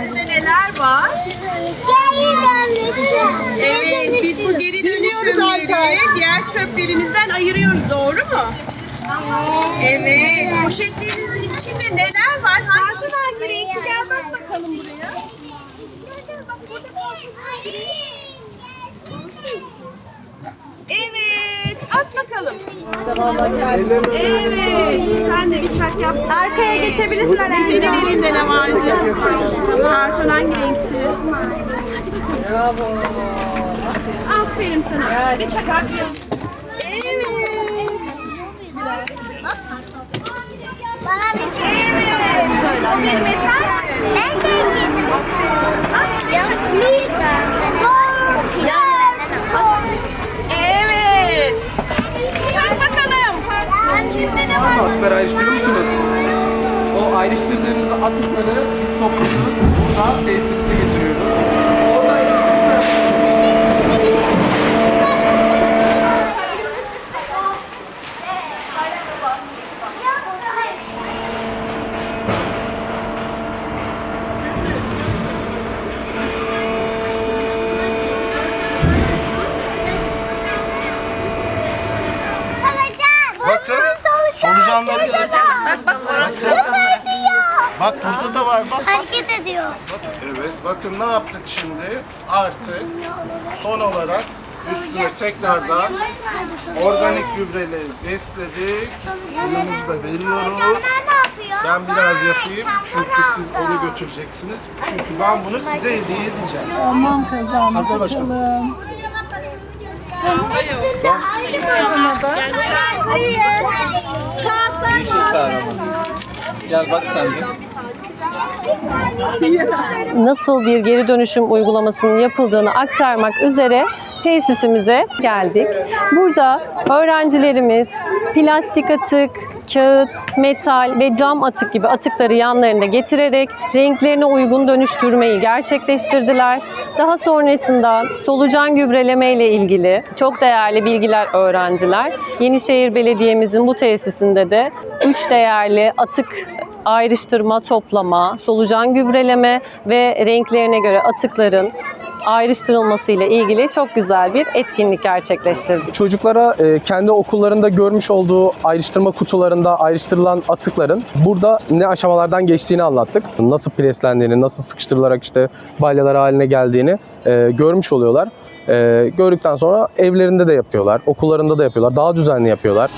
Bizde neler var? Evet, biz bu geri dönüşümleri diğer çöplerimizden ayırıyoruz, doğru mu? Evet, poşetlerin içinde neler var? Hangi renkli? Gel bak bakalım buraya. Evet, at bakalım. Evet, sen de bir çak yap. Arkaya geçebilirsin Eren. Senin elinde ne vardı? Karton hangi renkti? Hadi bakalım. Aferin sana. Bir çak at. Evet. Bana bir Evet. O benim yeter. En zengin. Evet. Çak bakalım. Atıkları ayrıştırır mısınız? O ayrıştırdığınız atıkları biz topluyoruz. Burada tesisimize solucanları gördünüz mü? Bakın. Bak burada da var bak. Hareket ediyor. Evet bakın ne yaptık şimdi? Artık son olarak üstüne tekrardan organik gübreleri besledik. Da veriyoruz. Ben biraz yapayım çünkü siz onu götüreceksiniz. Çünkü ben bunu size hediye edeceğim. Tamam kazandık Hadi bakalım. Bakalım. Gel bak sen de. Nasıl bir geri dönüşüm uygulamasının yapıldığını aktarmak üzere tesisimize geldik. Burada öğrencilerimiz plastik atık, kağıt, metal ve cam atık gibi atıkları yanlarında getirerek renklerine uygun dönüştürmeyi gerçekleştirdiler. Daha sonrasında solucan gübreleme ile ilgili çok değerli bilgiler öğrendiler. Yenişehir Belediye'mizin bu tesisinde de 3 değerli atık ayrıştırma, toplama, solucan gübreleme ve renklerine göre atıkların ayrıştırılması ile ilgili çok güzel bir etkinlik gerçekleştirdik. Çocuklara e, kendi okullarında görmüş olduğu ayrıştırma kutularında ayrıştırılan atıkların burada ne aşamalardan geçtiğini anlattık. Nasıl preslendiğini, nasıl sıkıştırılarak işte balyalar haline geldiğini e, görmüş oluyorlar. E, gördükten sonra evlerinde de yapıyorlar, okullarında da yapıyorlar, daha düzenli yapıyorlar.